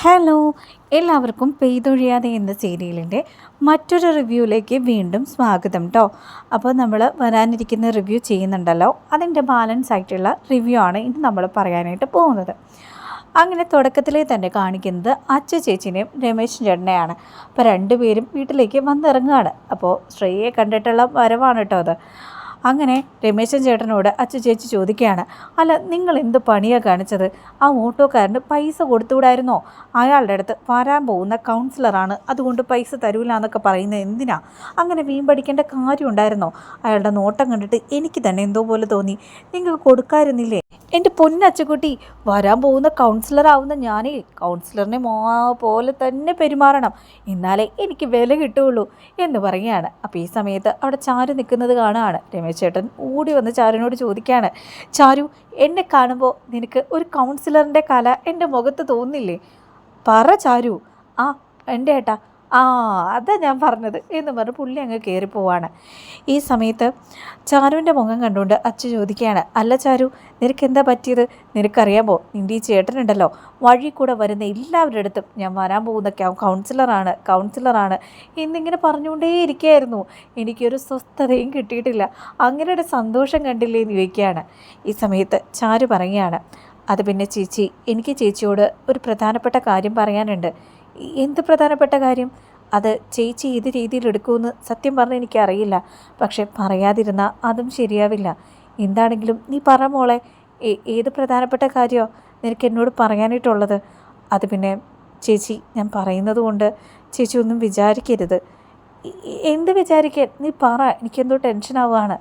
Hello എല്ലാവർക്കും പെയ്തൊഴിയാതെ എന്ന സീരിയലിന്റെ മറ്റൊരു റിവ്യൂയിലേക്ക് വീണ്ടും സ്വാഗതം കേട്ടോ അപ്പോൾ നമ്മൾ വരാനിരിക്കുന്ന റിവ്യൂ ചെയ്യുന്നുണ്ടല്ലോ. അതിന്റെ ബാലൻസ് ആയിട്ടുള്ള റിവ്യൂ ആണ് ഇന്ന് നമ്മൾ പറയാനായിട്ട് പോകുന്നത്. അങ്ങനെ തുടക്കത്തിലേ തന്നെ കാണിക്കുന്നത് അച്ഛ ചേച്ചിനെയും രമേശ് ചേട്ടനെയാണ്. അപ്പോൾ രണ്ടുപേരും വീട്ടിലേക്ക് വന്നിറങ്ങുകയാണ്. അപ്പോൾ ശ്രേയെ കണ്ടിട്ടുള്ള വരവാണ് കേട്ടോ അത്. അങ്ങനെ രമേശൻ ചേട്ടനോട് അച്ഛ ചേച്ചി ചോദിക്കുകയാണ് അല്ല നിങ്ങൾ എന്ത് പണിയാണ് കാണിച്ചത്? ആ ഓട്ടോക്കാരന് പൈസ കൊടുത്തുകൂടായിരുന്നോ? അയാളുടെ അടുത്ത് വരാൻ പോകുന്ന കൗൺസിലറാണ് അതുകൊണ്ട് പൈസ തരൂല എന്നൊക്കെ പറയുന്നത് എന്തിനാ? അങ്ങനെ വീമ്പടിക്കേണ്ട കാര്യം ഉണ്ടായിരുന്നോ? അയാളുടെ നോട്ടം കണ്ടിട്ട് എനിക്ക് തന്നെ എന്തോ പോലെ തോന്നി. നിങ്ങൾ കൊടുക്കായിരുന്നില്ലേ? എന്റെ പൊന്നച്ചക്കുട്ടി വരാൻ പോകുന്ന കൗൺസിലർ ആവുന്ന ഞാനേ കൗൺസിലറിനെ മോ പോലെ തന്നെ പെരുമാറണം. എന്നാലേ എനിക്ക് വില കിട്ടുകയുള്ളൂ എന്ന് പറയുകയാണ്. അപ്പോൾ ഈ സമയത്ത് അവിടെ ചാരു നിൽക്കുന്നത് കാണുകയാണ്. രമേശ് ചേട്ടൻ ഓടി വന്ന് ചാരുവിനോട് ചോദിക്കുകയാണ്. ചാരു എന്നെ കാണുമ്പോൾ നിനക്ക് ഒരു കൗൺസിലറിന്റെ കല എന്റെ മുഖത്ത് തോന്നില്ലേ? പറ ചാരു. ആ എന്റെ ഏട്ടാ ആ അതാ ഞാൻ പറഞ്ഞത്. എന്ന് പറഞ്ഞ് പുള്ളി അങ്ങ് കയറിപ്പോവാണ് ഈ സമയത്ത് ചാരുവിന്റെ മുഖം കണ്ടുകൊണ്ട് അച്ഛ ചോദിക്കുകയാണ് അല്ല ചാരു നിനക്ക് എന്താ പറ്റിയത്? നിനക്കറിയാമോ? നിന്റെ ഈ ചേട്ടനുണ്ടല്ലോ. വഴി കൂടെ വരുന്ന എല്ലാവരുടെ അടുത്തും ഞാൻ വരാൻ പോകുന്ന കൗൺസിലറാണ് കൗൺസിലറാണ്. എന്നിങ്ങനെ പറഞ്ഞുകൊണ്ടേ ഇരിക്കുകയായിരുന്നു. എനിക്കൊരു സ്വസ്ഥതയും കിട്ടിയിട്ടില്ല. അങ്ങനെ ഒരു സന്തോഷം കണ്ടില്ലേ എന്ന് ചോദിക്കുകയാണ്. ഈ സമയത്ത് ചാരു പറയുകയാണ് അത് പിന്നെ ചേച്ചി എനിക്ക് ചേച്ചിയോട് ഒരു പ്രധാനപ്പെട്ട കാര്യം പറയാനുണ്ട്. എന്ത് പ്രധാനപ്പെട്ട കാര്യം? അത് ചേച്ചി ഏത് രീതിയിൽ എടുക്കുമെന്ന് സത്യം പറഞ്ഞ് എനിക്കറിയില്ല. പക്ഷെ പറയാതിരുന്നാൽ അതും ശരിയാവില്ല. എന്താണെങ്കിലും നീ പറ മോളെ ഏത് പ്രധാനപ്പെട്ട കാര്യമോ നിനക്ക് എന്നോട് പറയാനായിട്ടുള്ളത്. അത് പിന്നെ ചേച്ചി ഞാൻ പറയുന്നത് കൊണ്ട് ചേച്ചി ഒന്നും വിചാരിക്കരുത്. എന്ത് വിചാരിക്കാൻ? നീ പറ എനിക്കെന്തോ ടെൻഷനാവുകയാണ്.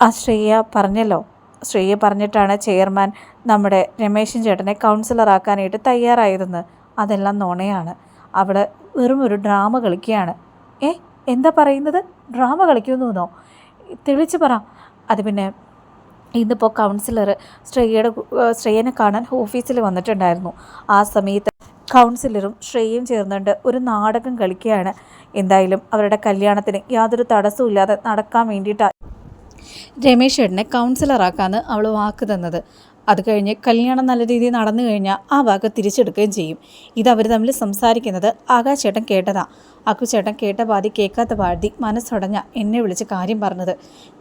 ആ ശ്രേയ പറഞ്ഞല്ലോ. ശ്രേയ പറഞ്ഞിട്ടാണ് ചെയർമാൻ നമ്മുടെ രമേശൻ ചേട്ടനെ കൗൺസിലറാക്കാനായിട്ട് തയ്യാറായതെന്ന്. അതെല്ലാം നുണയാണ്. അവൾ വെറും ഒരു ഡ്രാമ കളിക്കുകയാണ്. ഏ എന്താ പറയുന്നത്? ഡ്രാമ കളിക്കുമെന്നോ തെളിച്ച് പറ. അത് പിന്നെ ഇന്നിപ്പോൾ കൗൺസിലർ ശ്രേയയുടെ ശ്രേയനെ കാണാൻ ഓഫീസിൽ വന്നിട്ടുണ്ടായിരുന്നു. ആ സമയത്ത് കൗൺസിലറും ശ്രേയയും ചേർന്നുകൊണ്ട് ഒരു നാടകം കളിക്കുകയാണ്. എന്തായാലും അവരുടെ കല്യാണത്തിന് യാതൊരു തടസ്സവും ഇല്ലാതെ നടക്കാൻ വേണ്ടിയിട്ടാണ് രമേശ് ചേട്ടനെ കൗൺസിലറാക്കാന്ന് അവൾ വാക്ക് തന്നത്. അത് കഴിഞ്ഞ് കല്യാണം നല്ല രീതിയിൽ നടന്നു കഴിഞ്ഞാൽ ആ വാക്ക് തിരിച്ചെടുക്കുകയും ചെയ്യും. ഇത് അവർ തമ്മിൽ സംസാരിക്കുന്നത് ആകാശേട്ടൻ കേട്ടതാ. അക്കുചേട്ടൻ കേട്ട പാതി കേൾക്കാത്ത പാതി മനസ്സടഞ്ഞ എന്നെ വിളിച്ച് കാര്യം പറഞ്ഞത്.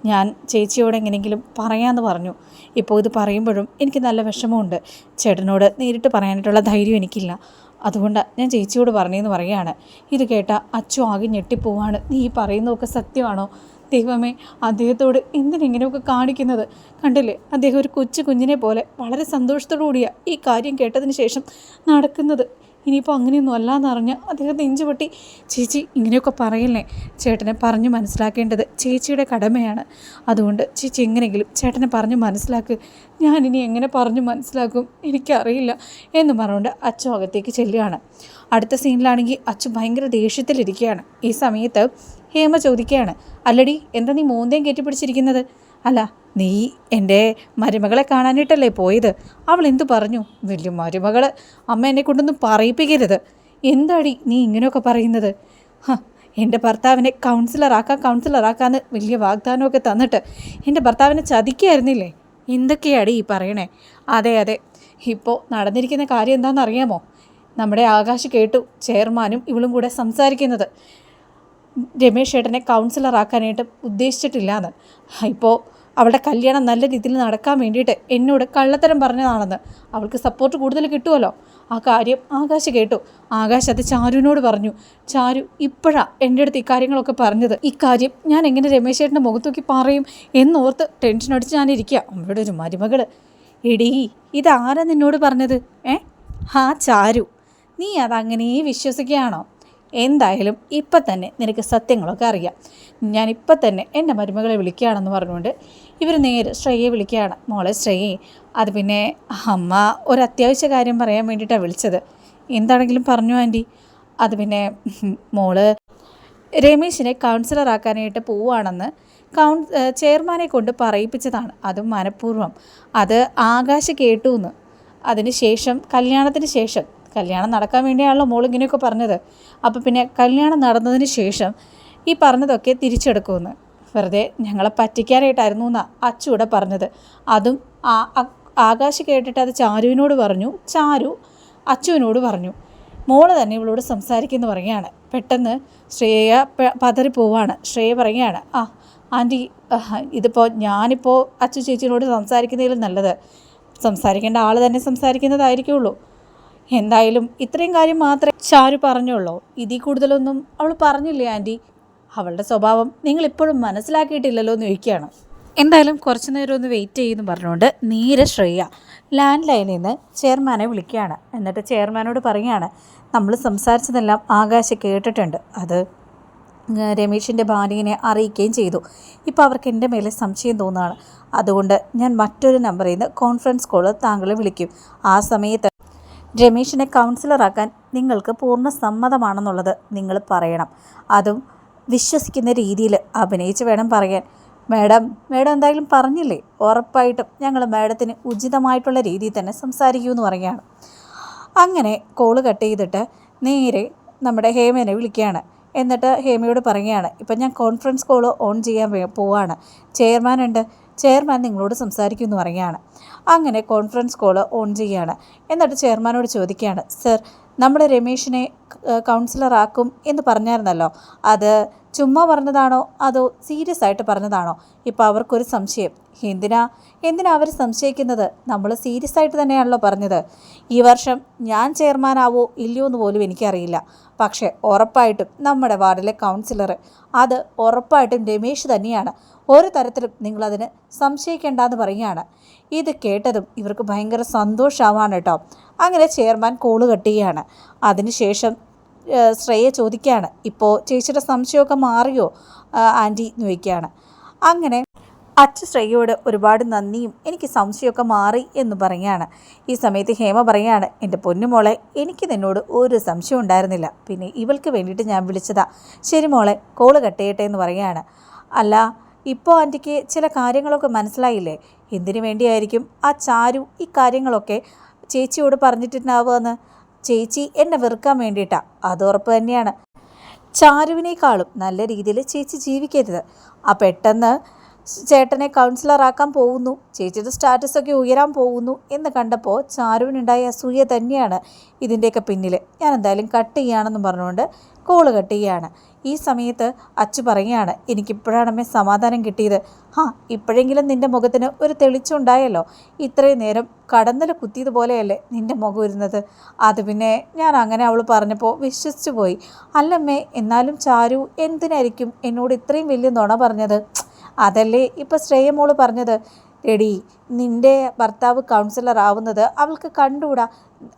ഞാൻ ചേച്ചിയോട് എങ്ങനെയെങ്കിലും പറയാമെന്ന് പറഞ്ഞു. ഇപ്പോൾ ഇത് പറയുമ്പോഴും എനിക്ക് നല്ല വിഷമമുണ്ട്. ചേട്ടനോട് നേരിട്ട് പറയാനായിട്ടുള്ള ധൈര്യം എനിക്കില്ല. അതുകൊണ്ട് ഞാൻ ചേച്ചിയോട് പറഞ്ഞതെന്ന് പറയുകയാണ്. ഇത് കേട്ട അച്ചു ആകെ ഞെട്ടിപ്പോവാണ്. നീ പറയുന്നതൊക്കെ സത്യമാണോ? ദൈവമേ അദ്ദേഹത്തോട് എന്തിനെങ്ങനെയൊക്കെ കാണിക്കുന്നത്? കണ്ടില്ലേ അദ്ദേഹം ഒരു കൊച്ചു കുഞ്ഞിനെ പോലെ വളരെ സന്തോഷത്തോടു കൂടിയാണ് ഈ കാര്യം കേട്ടതിന് ശേഷം നടക്കുന്നത്. ഇനിയിപ്പോൾ അങ്ങനെയൊന്നും അല്ലാന്നറിഞ്ഞ് അദ്ദേഹം നെഞ്ചുപൊട്ടി ചേച്ചി ഇങ്ങനെയൊക്കെ പറയല്ലേ? ചേട്ടനെ പറഞ്ഞു മനസ്സിലാക്കേണ്ടത് ചേച്ചിയുടെ കടമയാണ്. അതുകൊണ്ട് ചേച്ചി എങ്ങനെയെങ്കിലും ചേട്ടനെ പറഞ്ഞു മനസ്സിലാക്ക്. ഇനി എങ്ങനെ പറഞ്ഞു മനസ്സിലാക്കും എനിക്കറിയില്ല എന്ന് പറഞ്ഞുകൊണ്ട് അച്ഛൻ അകത്തേക്ക് ചെല്ലുകയാണ്. അടുത്ത സീനിലാണെങ്കിൽ അച്ഛൻ ഭയങ്കര ദേഷ്യത്തിലിരിക്കുകയാണ്. ഈ സമയത്ത് ഹേമ ചോദിക്കുകയാണ് അല്ലടി എന്താ നീ മൂന്തേം കെട്ടിപ്പിടിച്ചിരിക്കുന്നത് അല്ല നീ എന്റെ മരുമകളെ കാണാനായിട്ടല്ലേ പോയത്? അവൾ എന്തു പറഞ്ഞു? വലിയ മരുമകൾ അമ്മ എന്നെ കൊണ്ടൊന്നും പറയിപ്പിക്കരുത്. എന്താടി നീ ഇങ്ങനെയൊക്കെ പറയുന്നത്? എന്റെ ഭർത്താവിനെ കൗൺസിലറാക്കാം കൗൺസിലറാക്കാന്ന് വലിയ വാഗ്ദാനമൊക്കെ തന്നിട്ട് എന്റെ ഭർത്താവിനെ ചതിക്കായിരുന്നില്ലേ? എന്തൊക്കെയാടി ഈ പറയണേ? അതെ അതെ ഇപ്പോൾ നടന്നിരിക്കുന്ന കാര്യം എന്താണെന്ന് അറിയാമോ നമ്മുടെ ആകാശ് കേട്ടു ചെയർമാനും ഇവളും കൂടെ സംസാരിക്കുന്നത്. രമേശ് ഏട്ടനെ കൗൺസിലറാക്കാനായിട്ട് ഉദ്ദേശിച്ചിട്ടില്ലാന്ന്. ഇപ്പോൾ അവളുടെ കല്യാണം നല്ല രീതിയിൽ നടക്കാൻ വേണ്ടിയിട്ട് എന്നോട് കള്ളത്തരം പറഞ്ഞതാണെന്ന്. അവൾക്ക് സപ്പോർട്ട് കൂടുതൽ കിട്ടുമല്ലോ ആ കാര്യം ആകാശ് കേട്ടു. ആകാശ് അത് ചാരുവിനോട് പറഞ്ഞു. ചാരു ഇപ്പോഴാണ് എന്റെ അടുത്ത് ഇക്കാര്യങ്ങളൊക്കെ പറഞ്ഞത്. ഇക്കാര്യം ഞാൻ എങ്ങനെ രമേശ് ഏട്ടന്റെ നോക്കി പറയും എന്നോർത്ത് ടെൻഷൻ അടിച്ച് ഞാനിരിക്കുക അവളുടെ ഒരു മരുമകൾ എടീ ഇതാരാ നിന്നോട് പറഞ്ഞത്? ഏ? ആ ചാരു. നീ അതങ്ങനെ വിശ്വസിക്കുകയാണോ? എന്തായാലും ഇപ്പം തന്നെ നിനക്ക് സത്യങ്ങളൊക്കെ അറിയാം. ഞാനിപ്പം തന്നെ എന്റെ മരുമകളെ വിളിക്കുകയാണെന്ന് പറഞ്ഞുകൊണ്ട് ഇവർ നേരെ ശ്രേയെ വിളിക്കുകയാണ്. മോളെ ശ്രേയെ അത് പിന്നെ അമ്മ ഒരു അത്യാവശ്യ കാര്യം പറയാൻ വേണ്ടിയിട്ടാണ് വിളിച്ചത്. എന്താണെങ്കിലും പറഞ്ഞു ആന്റി. അത് പിന്നെ മോൾ രമേശിനെ കൗൺസിലറാക്കാനായിട്ട് പോവുകയാണെന്ന് കൗൺ ചെയർമാനെ കൊണ്ട് പറയിപ്പിച്ചതാണ്. അതും മനഃപൂർവം. അത് ആകാശ കേട്ടു എന്ന് അതിന് ശേഷം കല്യാണത്തിന് ശേഷം കല്യാണം നടക്കാൻ വേണ്ടിയാണല്ലോ മോൾ ഇങ്ങനെയൊക്കെ പറഞ്ഞത്. അപ്പോൾ പിന്നെ കല്യാണം നടന്നതിന് ശേഷം ഈ പറഞ്ഞതൊക്കെ തിരിച്ചെടുക്കുമെന്ന്. വെറുതെ ഞങ്ങളെ പറ്റിക്കാനായിട്ടായിരുന്നു എന്നാണ് അച്ചൂടെ പറഞ്ഞത്. അതും ആ ആകാശ് കേട്ടിട്ട് അത് ചാരുവിനോട് പറഞ്ഞു. ചാരു അച്ചുവിനോട് പറഞ്ഞു. മോൾ തന്നെ ഇവളോട് സംസാരിക്കുന്നു പറയുകയാണ്. പെട്ടെന്ന് ശ്രേയ പതറി പോവാണ്. ശ്രേയ പറയുകയാണ്. ആ ആന്റി ഇതിപ്പോൾ ഞാനിപ്പോൾ അച്ചു ചേച്ചിനോട് സംസാരിക്കുന്നതിലും നല്ലത്. സംസാരിക്കേണ്ട ആൾ തന്നെ സംസാരിക്കുന്നതായിരിക്കുള്ളൂ. എന്തായാലും ഇത്രയും കാര്യം മാത്രമേ ചാരു പറഞ്ഞുള്ളൂ. ഇതിൽ കൂടുതലൊന്നും അവൾ പറഞ്ഞില്ലേ ആന്റി? അവളുടെ സ്വഭാവം നിങ്ങൾ ഇപ്പോഴും മനസ്സിലാക്കിയിട്ടില്ലല്ലോ എന്ന് ചോദിക്കുകയാണ്. എന്തായാലും കുറച്ച് നേരം ഒന്ന് വെയിറ്റ് ചെയ്യുമെന്ന് പറഞ്ഞുകൊണ്ട് നീര ശ്രേയ ലാൻഡ് ലൈനിൽ നിന്ന് ചെയർമാനെ വിളിക്കുകയാണ്. എന്നിട്ട് ചെയർമാനോട് പറയുകയാണ് നമ്മൾ സംസാരിച്ചതെല്ലാം ആകാശ കേട്ടിട്ടുണ്ട്. അത് രമേഷിന്റെ ഭാര്യനെ അറിയിക്കുകയും ചെയ്തു. ഇപ്പോൾ അവർക്ക് എന്റെ മേലെ സംശയം തോന്നുകയാണ്. അതുകൊണ്ട് ഞാൻ മറ്റൊരു നമ്പറിൽ നിന്ന് കോൺഫറൻസ് കോൾ താങ്കളെ വിളിക്കും. ആ സമയത്ത് രമേശിനെ കൗൺസിലറാക്കാൻ നിങ്ങൾക്ക് പൂർണ സമ്മതമാണെന്നുള്ളത് നിങ്ങൾ പറയണം. അതും വിശ്വസിക്കുന്ന രീതിയിൽ അഭിനയിച്ച് വേണം പറയാൻ. മാഡം മാഡം എന്തായാലും പറഞ്ഞില്ലേ? ഉറപ്പായിട്ടും ഞങ്ങൾ മാഡത്തിന് ഉചിതമായിട്ടുള്ള രീതിയിൽ തന്നെ സംസാരിക്കൂ എന്ന് പറയുകയാണ്. അങ്ങനെ കോൾ കട്ട് ചെയ്തിട്ട് നേരെ നമ്മുടെ ഹേമനെ വിളിക്കുകയാണ്. എന്നിട്ട് ഹേമിയോട് പറയുകയാണ് ഇപ്പം ഞാൻ കോൺഫറൻസ് കോൾ ഓൺ ചെയ്യാൻ പോവാണ്. ചെയർമാൻ ഉണ്ട്. ചെയർമാൻ നിങ്ങളോട് സംസാരിക്കുമെന്ന് പറയുകയാണ്. അങ്ങനെ കോൺഫറൻസ് കോൾ ഓൺ ചെയ്യുകയാണ് എന്നിട്ട് ചെയർമാനോട് ചോദിക്കുകയാണ് സർ നമ്മൾ രമേഷിനെ കൗൺസിലറാക്കും എന്ന് പറഞ്ഞായിരുന്നല്ലോ. അത് ചുമ്മാ പറഞ്ഞതാണോ? അതോ സീരിയസ് ആയിട്ട് പറഞ്ഞതാണോ? ഇപ്പോൾ അവർക്കൊരു സംശയം. എന്തിനാ? എന്തിനാ അവർ സംശയിക്കുന്നത്? നമ്മൾ സീരിയസ് ആയിട്ട് തന്നെയാണല്ലോ പറഞ്ഞത്. ഈ വർഷം ഞാൻ ചെയർമാനാവോ ഇല്ലയോ എന്ന് പോലും എനിക്കറിയില്ല. പക്ഷേ ഉറപ്പായിട്ടും നമ്മുടെ വാർഡിലെ കൗൺസിലർ അത് ഉറപ്പായിട്ടും രമേശ് തന്നെയാണ്. ഒരു തരത്തിലും നിങ്ങളതിന് സംശയിക്കേണ്ടെന്ന് പറയുകയാണ്. ഇത് കേട്ടതും ഇവർക്ക് ഭയങ്കര സന്തോഷമാവാണ് കേട്ടോ. അങ്ങനെ ചെയർമാൻ കോൾ കെട്ടുകയാണ് അതിനുശേഷം ശ്രേയ ചോദിക്കുകയാണ് ഇപ്പോൾ ചേച്ചിയുടെ സംശയമൊക്കെ മാറിയോ? ആന്റി എന്ന് ചോദിക്കുകയാണ് അങ്ങനെ അച്ഛ ശ്രേയയോട് ഒരുപാട് നന്ദിയും എനിക്ക് സംശയമൊക്കെ മാറി എന്ന് പറയുകയാണ്. ഈ സമയത്ത് ഹേമ പറയുകയാണ് എന്റെ പൊന്നുമോളെ എനിക്ക് നിന്നോട് ഒരു സംശയം ഉണ്ടായിരുന്നില്ല. പിന്നെ ഇവൾക്ക് വേണ്ടിയിട്ട് ഞാൻ വിളിച്ചതാ. ശരി മോളെ കോൾ കട്ടയട്ടെ എന്ന് പറയുകയാണ്. അല്ല ഇപ്പോൾ ആന്റിക്ക് ചില കാര്യങ്ങളൊക്കെ മനസ്സിലായില്ലേ? എന്തിനു വേണ്ടിയായിരിക്കും ആ ചാരു ഈ കാര്യങ്ങളൊക്കെ ചേച്ചിയോട് പറഞ്ഞിട്ടുണ്ടാവുമെന്ന് ചേച്ചി എന്നെ വെറുക്കാൻ വേണ്ടിയിട്ടാണ് അത് ഉറപ്പ് തന്നെയാണ്. ചാരുവിനേക്കാളും നല്ല രീതിയിൽ ചേച്ചി ജീവിക്കരുത്. ആ പെട്ടെന്ന് ചേട്ടനെ കൗൺസിലറാക്കാൻ പോകുന്നു. ചേച്ചിയുടെ സ്റ്റാറ്റസൊക്കെ ഉയരാൻ പോകുന്നു എന്ന് കണ്ടപ്പോൾ ചാരുവിനുണ്ടായ അസൂയ തന്നെയാണ് ഇതിന്റെയൊക്കെ പിന്നിൽ ഞാൻ എന്തായാലും കട്ട് ചെയ്യുകയാണെന്ന് പറഞ്ഞുകൊണ്ട് കോൾ കട്ട് ചെയ്യുകയാണ് ഈ സമയത്ത് അച്ചു പറയുകയാണ് എനിക്കിപ്പോഴാണ് അമ്മേ സമാധാനം കിട്ടിയത്. ഹാ ഇപ്പോഴെങ്കിലും നിന്റെ മുഖത്തിന് ഒരു തെളിച്ചുണ്ടായല്ലോ. ഇത്രയും നേരം കടന്നൽ കുത്തിയതുപോലെയല്ലേ നിന്റെ മുഖം ഇരുന്നത്? അത് പിന്നെ ഞാൻ അങ്ങനെ അവൾ പറഞ്ഞപ്പോൾ വിശ്വസിച്ചു പോയി അല്ലമ്മേ എന്നാലും ചാരു എന്തിനായിരിക്കും എന്നോട് ഇത്രയും വലിയ നുണ പറഞ്ഞത്? അതല്ലേ ഇപ്പോൾ ശ്രേയമോൾ പറഞ്ഞത്? എടി നിന്റെ ഭർത്താവ് കൗൺസിലർ ആവുന്നത് അവൾക്ക് കണ്ടുകൂടാ?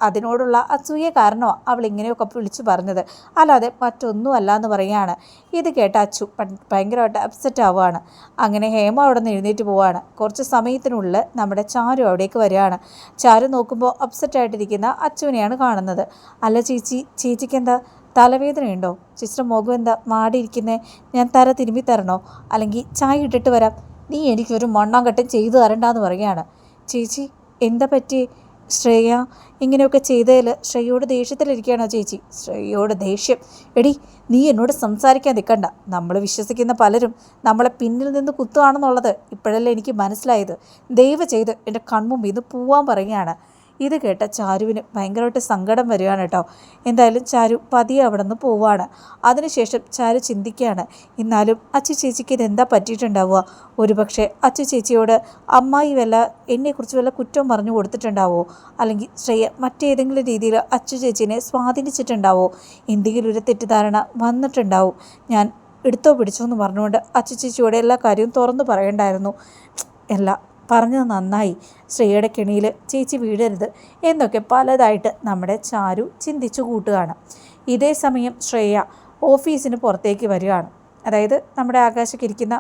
അതിനോടുള്ള അസൂയ കാരണമാണ് അവൾ ഇങ്ങനെയൊക്കെ വിളിച്ചു പറഞ്ഞത്. അല്ലാതെ മറ്റൊന്നുമല്ല എന്ന് പറയുകയാണ്. ഇത് കേട്ട അച്ചു ഭയങ്കരമായിട്ട് അപ്സെറ്റ് ആവുകയാണ്. അങ്ങനെ ഹേമ അവിടെ നിന്ന് എഴുന്നേറ്റ് പോവുകയാണ്. കുറച്ച് സമയത്തിനുള്ളിൽ നമ്മുടെ ചാരു അവിടേക്ക് വരികയാണ്. ചാരു നോക്കുമ്പോൾ അപ്സെറ്റ് ആയിട്ടിരിക്കുന്ന അച്ചുവിനെയാണ് കാണുന്നത്. അല്ല ചേച്ചി ചേച്ചിക്ക് എന്താ തലവേദനയുണ്ടോ? ചിത്ര മുഖം എന്താ മാടിയിരിക്കുന്നേ ഞാൻ തര തിരുമ്പി തരണോ? അല്ലെങ്കിൽ ചായ ഇട്ടിട്ട് വരാം. നീ എനിക്കൊരു മണ്ണാങ്കട്ടം ചെയ്തു തരണ്ടെന്ന് പറയുകയാണ്. ചേച്ചി എന്താ പറ്റി ശ്രേയ ഇങ്ങനെയൊക്കെ ചെയ്തതിൽ ശ്രേയയോട് ദേഷ്യത്തിലിരിക്കുകയാണോ ചേച്ചി? ശ്രേയയോട് ദേഷ്യം? എടി നീ എന്നോട് സംസാരിക്കാൻ നിൽക്കണ്ട. നമ്മൾ വിശ്വസിക്കുന്ന പലരും നമ്മളെ പിന്നിൽ നിന്ന് കുത്തുവാണെന്നുള്ളത് ഇപ്പോഴല്ലേ എനിക്ക് മനസ്സിലായത്. ദയവ് ചെയ്ത് എന്റെ കൺമുമ്പിൽ നിന്ന് പോവാൻ പറയുകയാണ്. ഇത് കേട്ട ചാരുവിന് ഭയങ്കരമായിട്ട് സങ്കടം വരികയാണ് കേട്ടോ. എന്തായാലും ചാരു പതിയെ അവിടെ നിന്ന് പോവുകയാണ് അതിനുശേഷം ചാരു ചിന്തിക്കുകയാണ് എന്നാലും അച്ഛ ചേച്ചിക്ക് ഇതെന്താ പറ്റിയിട്ടുണ്ടാവുക? ഒരുപക്ഷെ അച്ഛ ചേച്ചിയോട് അമ്മായി വല്ല എന്നെക്കുറിച്ച് വല്ല കുറ്റം പറഞ്ഞു കൊടുത്തിട്ടുണ്ടാവോ? അല്ലെങ്കിൽ ശ്രേയ മറ്റേതെങ്കിലും രീതിയിൽ അച്ഛ ചേച്ചിനെ സ്വാധീനിച്ചിട്ടുണ്ടാവോ? എന്തെങ്കിലും ഒരു തെറ്റിദ്ധാരണ വന്നിട്ടുണ്ടാവും. ഞാൻ എടുത്തോ പിടിച്ചോ എന്ന് പറഞ്ഞുകൊണ്ട് അച്ഛ ചേച്ചിയോട് എല്ലാ കാര്യവും തുറന്നു പറയണ്ടായിരുന്നു. അല്ല പറഞ്ഞത് നന്നായി. ശ്രേയയുടെ കെണിയിൽ ചേച്ചി വീഴരുത് എന്നൊക്കെ പലതായിട്ട് നമ്മുടെ ചാരു ചിന്തിച്ചു കൂട്ടുകയാണ്. ഇതേ സമയം ശ്രേയ ഓഫീസിന് പുറത്തേക്ക് വരികയാണ്. അതായത് നമ്മുടെ ആകാശക്കിരിക്കുന്ന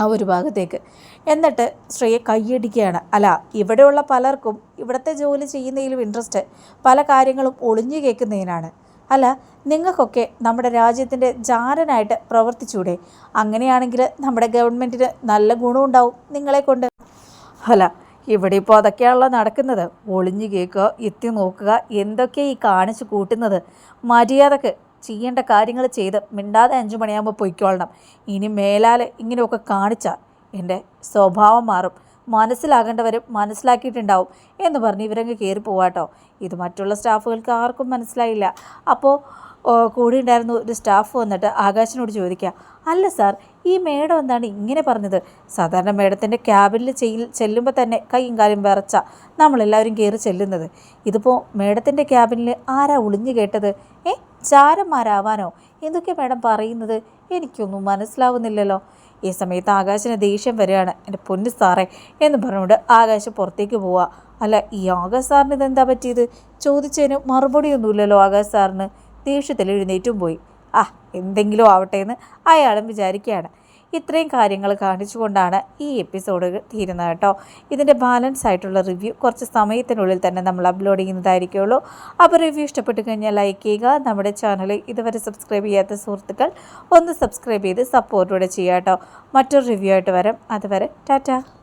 ആ ഒരു ഭാഗത്തേക്ക്. എന്നിട്ട് ശ്രേയ കൈയടിക്കുകയാണ്. അല്ല ഇവിടെയുള്ള പലർക്കും ഇവിടുത്തെ ജോലി ചെയ്യുന്നതിലും ഇൻട്രസ്റ്റ് പല കാര്യങ്ങളും ഒളിഞ്ഞു കേൾക്കുന്നതിനാണ്. അല്ല നിങ്ങൾക്കൊക്കെ നമ്മുടെ രാജ്യത്തിന്റെ ജാരനായിട്ട് പ്രവർത്തിച്ചൂടെ? അങ്ങനെയാണെങ്കിൽ നമ്മുടെ ഗവൺമെന്റിന് നല്ല ഗുണമുണ്ടാവും നിങ്ങളെ കൊണ്ട് അല്ല ഇവിടെ ഇപ്പോൾ അതൊക്കെയാണല്ലോ നടക്കുന്നത്. ഒളിഞ്ഞു കേൾക്കുക എത്തി നോക്കുക എന്തൊക്കെ ഈ കാണിച്ചു കൂട്ടുന്നത്? മര്യാദയ്ക്ക് ചെയ്യേണ്ട കാര്യങ്ങൾ ചെയ്ത് മിണ്ടാതെ അഞ്ചു മണിയാകുമ്പോൾ പൊയ്ക്കോളണം. ഇനി മേലാൽ ഇങ്ങനെയൊക്കെ കാണിച്ചാൽ എന്റെ സ്വഭാവം മാറും. മനസ്സിലാകേണ്ടവരും മനസ്സിലാക്കിയിട്ടുണ്ടാവും എന്ന് പറഞ്ഞ് ഇവരങ്ങ് കയറി പോവാട്ടോ ഇത് മറ്റുള്ള സ്റ്റാഫുകൾക്ക് ആർക്കും മനസ്സിലായില്ല. അപ്പോൾ കൂടെ ഉണ്ടായിരുന്നു ഒരു സ്റ്റാഫ് വന്നിട്ട് ആകാശിനോട് ചോദിക്കുക അല്ല സാർ ഈ മേഡം എന്താണ് ഇങ്ങനെ പറഞ്ഞത്? സാധാരണ മേഡത്തിന്റെ ക്യാബിനിൽ ചെയ്യിൽ ചെല്ലുമ്പോൾ തന്നെ കൈയും കാലും വിറച്ച നമ്മളെല്ലാവരും കയറി ചെല്ലുന്നത്. ഇതിപ്പോൾ മേഡത്തിന്റെ ക്യാബിനിൽ ആരാ ഒളിഞ്ഞു കേട്ടത്? ഏ? ചാരന്മാരാവാനോ? എന്തൊക്കെ മേഡം പറയുന്നത്? എനിക്കൊന്നും മനസ്സിലാവുന്നില്ലല്ലോ. ഈ സമയത്ത് ആകാശിന് ദേഷ്യം വരികയാണ്. എന്റെ പൊന്നു സാറേ എന്ന് പറഞ്ഞുകൊണ്ട് ആകാശ് പുറത്തേക്ക് പോവുക അല്ല ഈ ആകാശ് സാറിന് ഇതെന്താ പറ്റിയത്? ചോദിച്ചതിന് മറുപടിയൊന്നുമില്ലല്ലോ ആകാശ് സാറിന്. ദേഷ്യത്തിൽ എഴുന്നേറ്റും പോയി. ആ എന്തെങ്കിലും ആവട്ടെ എന്ന് അയാളും വിചാരിക്കുകയാണ്. ഇത്രയും കാര്യങ്ങൾ കാണിച്ചുകൊണ്ടാണ് ഈ എപ്പിസോഡ് തീരുന്നത് കേട്ടോ. ഇതിന്റെ ബാലൻസ് ആയിട്ടുള്ള റിവ്യൂ കുറച്ച് സമയത്തിനുള്ളിൽ തന്നെ നമ്മൾ അപ്ലോഡ് ചെയ്യുന്നതായിരിക്കുള്ളൂ. അപ്പോൾ റിവ്യൂ ഇഷ്ടപ്പെട്ട് കഴിഞ്ഞാൽ ലൈക്ക് ചെയ്യുക. നമ്മുടെ ചാനൽ ഇതുവരെ സബ്സ്ക്രൈബ് ചെയ്യാത്ത സുഹൃത്തുക്കൾ ഒന്ന് സബ്സ്ക്രൈബ് ചെയ്ത് സപ്പോർട്ടോടെ ചെയ്യാം കേട്ടോ. മറ്റൊരു റിവ്യൂ ആയിട്ട് വരാം. അതുവരെ ടാറ്റ.